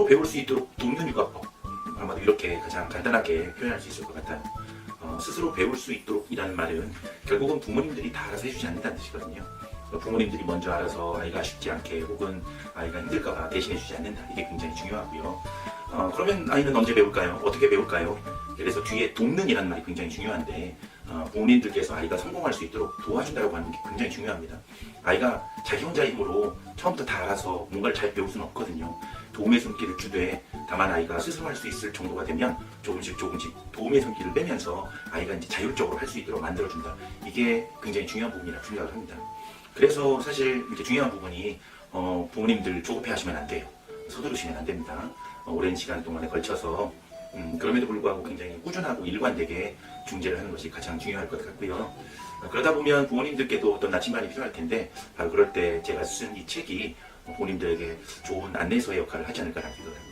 스스로 배울 수 있도록 돕는 육아법 아마도 이렇게 가장 간단하게 표현할 수 있을 것 같아요. 어, 스스로 배울 수 있도록 이라는 말은 결국은 부모님들이 다 알아서 해주지 않는다는 뜻이거든요. 부모님들이 먼저 알아서 아이가 쉽지 않게 혹은 아이가 힘들까봐 대신해주지 않는다. 이게 굉장히 중요하고요. 어, 그러면 아이는 언제 배울까요? 어떻게 배울까요? 그래서 뒤에 돕는이라는 말이 굉장히 중요한데 어, 부모님들께서 아이가 성공할 수 있도록 도와준다고 하는 게 굉장히 중요합니다. 아이가 자기 혼자 힘으로 처음부터 다 알아서 뭔가를 잘 배울 수는 없거든요. 도움의 손길을 주되 다만 아이가 스스로 할 수 있을 정도가 되면 조금씩 조금씩 도움의 손길을 빼면서 아이가 이제 자율적으로 할 수 있도록 만들어준다. 이게 굉장히 중요한 부분이라고 생각을 합니다. 그래서 사실 이제 중요한 부분이 어, 부모님들 조급해 하시면 안 돼요. 서두르시면 안 됩니다. 어, 오랜 시간 동안에 걸쳐서 음, 그럼에도 불구하고 굉장히 꾸준하고 일관되게 중재를 하는 것이 가장 중요할 것 같고요. 어, 그러다 보면 부모님들께도 어떤 나침반이 필요할 텐데 바로 그럴 때 제가 쓴 이 책이 부모님들에게 좋은 안내서의 역할을 하지 않을까라는 생각을 합니다.